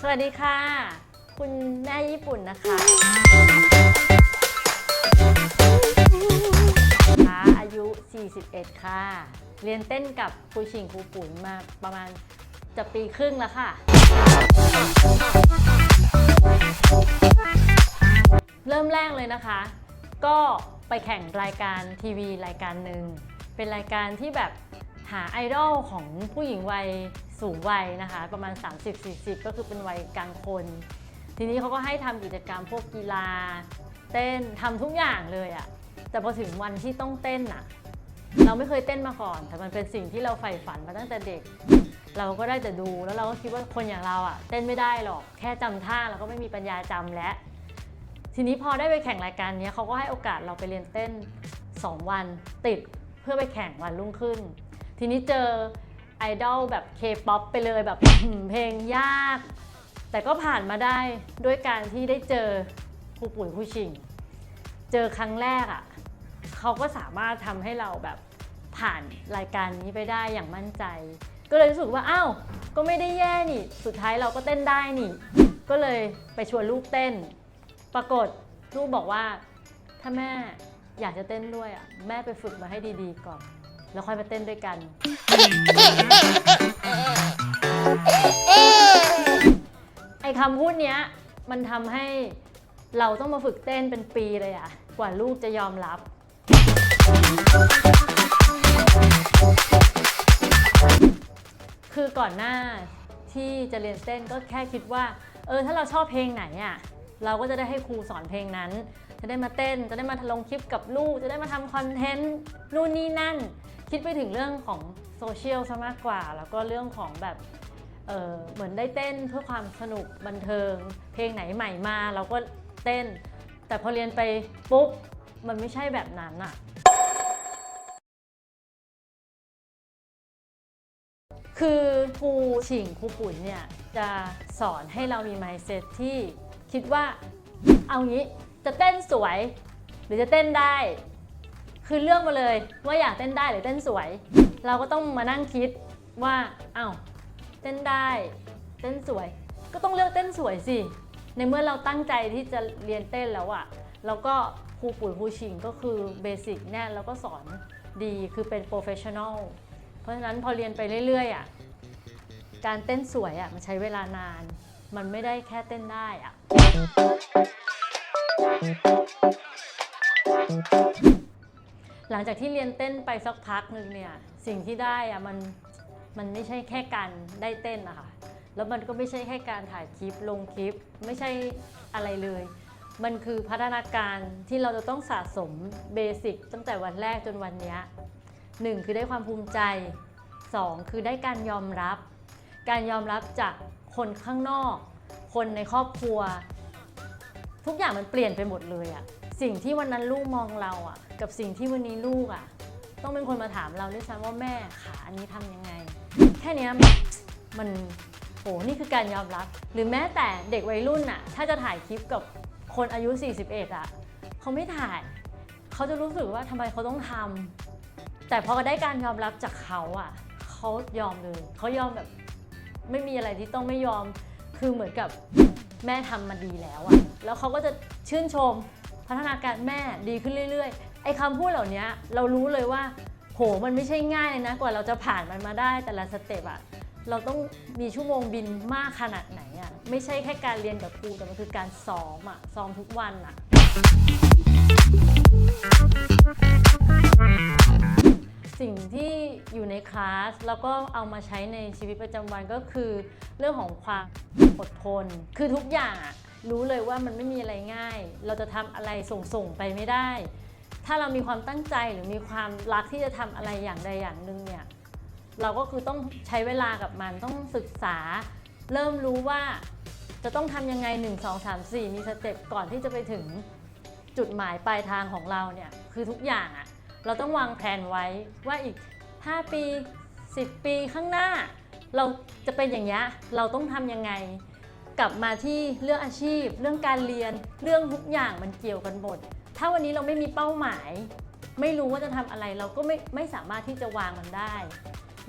สวัสดีค่ะ คุณแม่ญี่ปุ่นนะคะค่ะอายุ 41 ค่ะ เรียนเต้นกับครูชิงครูปุ่นมาประมาณจะปีครึ่งแล้วค่ะ เริ่มแรกเลยนะคะ ก็ไปแข่งรายการทีวีรายการหนึ่ง เป็นรายการที่แบบ หาไอดอลของผู้หญิงวัยสูงวัยนะคะ ประมาณ 30-40 ก็คือเป็นวัยกลางคน ทีนี้เขาก็ให้ทำกิจกรรมพวกกีฬา เต้นทำทุกอย่างเลยอะแต่พอถึงวันที่ต้องเต้นอะเราไม่เคยเต้นมาก่อน แต่มันเป็นสิ่งที่เราใฝ่ฝันมาตั้งแต่เด็ก เราก็ได้แต่ดูแล้วเราก็คิดว่าคนอย่างเราอะเต้นไม่ได้หรอกแค่จำท่าเราก็ไม่มีปัญญาจำแล้วทีนี้พอได้ไปแข่งรายการนี้เขาก็ให้โอกาสเราไปเรียนเต้น 2 วันติดเพื่อไปแข่งวันรุ่งขึ้น ทีนี้เจอไอดอลแบบเคป๊อปไปเลยแบบ เพลงยาก แต่ก็ผ่านมาได้ด้วยการที่ได้เจอครูปุ๋ยครูชิง เจอครั้งแรกอะ่ะเขาก็สามารถทำให้เราแบบผ่านรายการนี้ไปได้อย่างมั่นใจ ก็เลยรู้สึกว่าอ้าวก็ไม่ได้แย่นี่ สุดท้ายเราก็เต้นได้นี่ ก็เลยไปชวนลูกเต้น ปรากฏลูกบอกว่าถ้าแม่อยากจะเต้นด้วยอะแม่ไปฝึกมาให้ดีๆก่อน แล้วค่อยมาเต้นด้วยกัน ไอคำพูดเนี้ย มันทำให้เราต้องมาฝึกเต้นเป็นปีเลยอะกว่าลูกจะยอมรับ คือก่อนหน้าที่จะเรียนเต้นก็แค่คิดว่า เออถ้าเราชอบเพลงไหนอะเราก็จะได้ให้ครูสอนเพลงนั้น จะได้มาเต้น จะได้มาลงคลิปกับลูก จะได้มาทำคอนเทนต์นู่นนี่นั่น คิดไปถึงเรื่องของโซเชียลซะมากกว่า แล้วก็เรื่องของแบบเเหมือนได้เต้นเพื่อความสนุกบันเทิง เพลงไหนใหม่มาเราก็เต้น แต่พอเรียนไปปุ๊บมันไม่ใช่แบบนั้นอะคือครูฉิงครูปุ๋ยเนี่ยจะสอนให้เรามี mindset ที่คิดว่าเอางี้ จะเต้นสวย หรือจะเต้นได้ คือเลือกมาเลยว่าอยากเต้นได้หรือเต้นสวย เราก็ต้องมานั่งคิดว่าอ้าวเต้นได้ เต้นสวย ก็ต้องเลือกเต้นสวยสิ ในเมื่อเราตั้งใจที่จะเรียนเต้นแล้วอะแล้วก็ครูปุ๋ยครูชิงก็คือเบสิกแน่แล้วก็สอนดีคือเป็นโปรเฟชชั่นอลเพราะฉะนั้นพอเรียนไปเรื่อยๆอะการเต้นสวยอะมันใช้เวลานาน มันไม่ได้แค่เต้นได้อะ หลังจากที่เรียนเต้นไปสักพักหนึ่งเนี่ยสิ่งที่ได้อะมันมันไม่ใช่แค่การได้เต้นนะคะแล้วมันก็ไม่ใช่แค่การถ่ายคลิปลงคลิปไม่ใช่อะไรเลย มันคือพัฒนาการที่เราจะต้องสะสมเบสิกตั้งแต่วันแรกจนวันนี้หนึ่งคือได้ความภูมิใจสองคือได้การยอมรับ การยอมรับจากคนข้างนอก คนในครอบครัว ทุกอย่างมันเปลี่ยนไปหมดเลยอะสิ่งที่วันนั้นลูกมองเราอะกับสิ่งที่วันนี้ลูกอะต้องเป็นคนมาถามเราด้วยซ้ำว่าแม่ขาอันนี้ทำยังไง แค่นี้มันโหนี่คือการยอมรับ หรือแม้แต่เด็กวัยรุ่นอะถ้าจะถ่ายคลิปกับคนอายุ 41อะเขาไม่ถ่าย เขาจะรู้สึกว่าทำไมเขาต้องทำแต่พอได้การยอมรับจากเขาอะเขายอมเลยเขายอมแบบไม่มีอะไรที่ต้องไม่ยอมคือเหมือนกับ แม่ทำมาดีแล้วอะแล้วเขาก็จะชื่นชมพัฒนาการแม่ดีขึ้นเรื่อยๆ ไอ้คำพูดเหล่านี้เรารู้เลยว่า โหมันไม่ใช่ง่ายเลยนะ กว่าเราจะผ่านมันมาได้แต่ละสเต็ปอะเราต้องมีชั่วโมงบินมากขนาดไหนอะไม่ใช่แค่การเรียนกับครูแต่มันคือการซ้อมอะซ้อมทุกวันอะ สิ่งที่อยู่ในคลาสแล้วก็เอามาใช้ในชีวิตประจำวันก็คือเรื่องของความอดทน คือทุกอย่างรู้เลยว่ามันไม่มีอะไรง่าย เราจะทำอะไรส่งๆไปไม่ได้ ถ้าเรามีความตั้งใจหรือมีความรักที่จะทำอะไรอย่างใดอย่างหนึ่งเนี่ยเราก็คือต้องใช้เวลากับมันต้องศึกษา เริ่มรู้ว่าจะต้องทำยังไง 1 2 3 4 มีสเต็ปก่อนที่จะไปถึงจุดหมายปลายทางของเราเนี่ยคือทุกอย่างอะ เราต้องวางแผนไว้ว่าอีก 5 ปี 10 ปีข้างหน้า เราจะเป็นอย่างนี้เราต้องทำยังไง กลับมาที่เรื่องอาชีพ เรื่องการเรียนเรื่องทุกอย่างมันเกี่ยวกันหมดถ้าวันนี้เราไม่มีเป้าหมาย ไม่รู้ว่าจะทำอะไรเราก็ไม่ไม่สามารถที่จะวางมันได้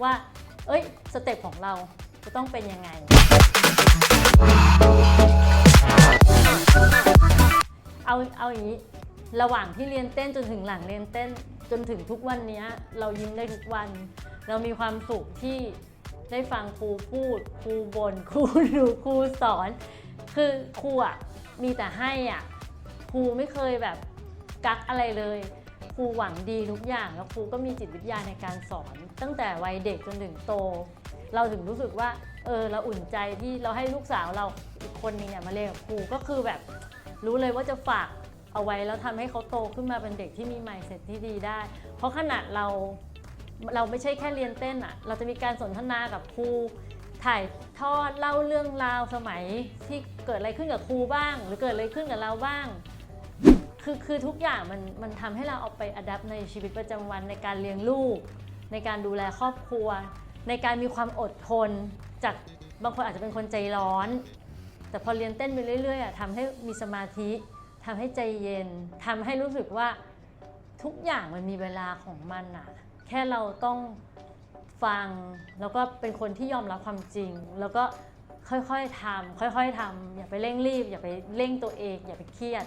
ว่า เอ้ยสเต็ปของเราจะต้องเป็นยังไงเอาเอาอย่างนี้ระหว่างที่เรียนเต้นจนถึงหลังเรียนเต้น จนถึงทุกวันนี้เรายิ้มได้ทุกวัน เรามีความสุขที่ได้ฟังครูพูดครูบน่นครูดูครูสอน คือครูอะมีแต่ให้อะครูไม่เคยแบบกักอะไรเลยครูหวังดีทุกอย่างแล้วครูก็มีจิตวิทยาในการสอน ตั้งแต่วัยเด็กจนถึงโต เราถึงรู้สึกว่าเออเราอุ่นใจที่เราให้ลูกสาวเราอีกคนนึงเนี่ยมาเรียนกับครูก็คือแบบรู้เลยว่าจะฝาก เอาไว้แล้วทำให้เขาโตขึ้นมาเป็นเด็กที่มี mindset ที่ดีได้ เพราะขนาดเราเราไม่ใช่แค่เรียนเต้นอะเราจะมีการสนทนากับครูถ่ายทอดเล่าเรื่องราวสมัยที่เกิดอะไรขึ้นกับครูบ้าง หรือเกิดอะไรขึ้นกับเราบ้าง คือคือทุกอย่างมันมันทำให้เราเอาไปอัด t ในชีวิตประจำวันในการเลี้ยงลูก ในการดูแลครอบครัว ในการมีความอดทน จากบางคนอาจจะเป็นคนใจร้อน แต่พอเรียนเต้นไปเรื่อยๆอะทำให้มีสมาธิ ทำให้ใจเย็นทำให้รู้สึกว่าทุกอย่างมันมีเวลาของมันอะแค่เราต้องฟัง แล้วก็เป็นคนที่ยอมรับความจริง แล้วก็ค่อยๆทำค่อยๆทำอย่าไปเร่งรีบ อย่าไปเร่งตัวเอง อย่าไปเครียด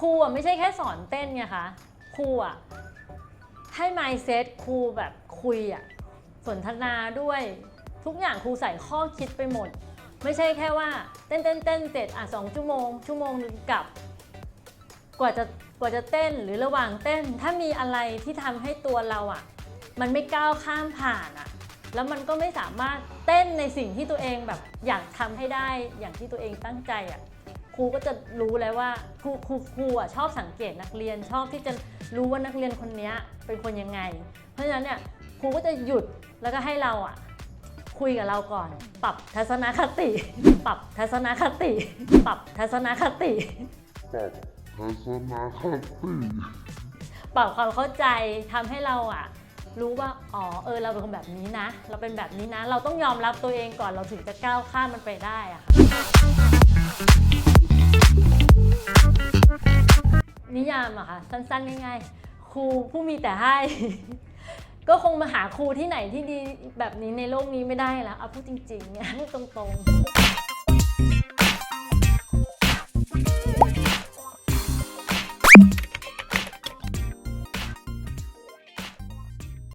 ครูอะไม่ใช่แค่สอนเต้นไงคะ ครูอะให้ mindset ครูแบบคุยอะสนทนาด้วย ทุกอย่างครูใส่ข้อคิดไปหมด ไม่ใช่แค่ว่า เต้นเต้นเต้นเสร็จอะสองชั่วโมง ชั่วโมงหนึงกลับ กว่าจะกว่าจะเต้นหรือระหว่างเต้น ถ้ามีอะไรที่ทำให้ตัวเราอะ มันไม่ก้าวข้ามผ่านอะ แล้วมันก็ไม่สามารถเต้นในสิ่งที่ตัวเองแบบอยากทำให้ได้อย่างที่ตัวเองตั้งใจอะครูก็จะรู้แล้วว่าครูครูครูอะชอบสังเกตนักเรียนชอบที่จะรู้ว่านักเรียนคนนี้เป็นคนยังไง เพราะฉะนั้นเนี่ยครูก็จะหยุดแล้วก็ให้เราอะ คุยกับเราก่อน ปรับทัศนคติ ปรับทัศนคติ ปรับทัศนคติ ปรับทัศนคติปรับความเข้าใจทำให้เราอะ รู้ว่าอ๋อเออเราเป็นคนแบบนี้นะ เราเป็นแบบนี้นะ เราต้องยอมรับตัวเองก่อนเราถึงจะก้าวข้ามมันไปได้อะค่ะนิยามอะค่ะสั้นๆง่ายๆครูผู้มีแต่ให้ ก็คงมาหาครูที่ไหนที่ดีแบบนี้ในโลกนี้ไม่ได้แล้วเอาพูดจริงๆเนี่ยพูดตรงๆ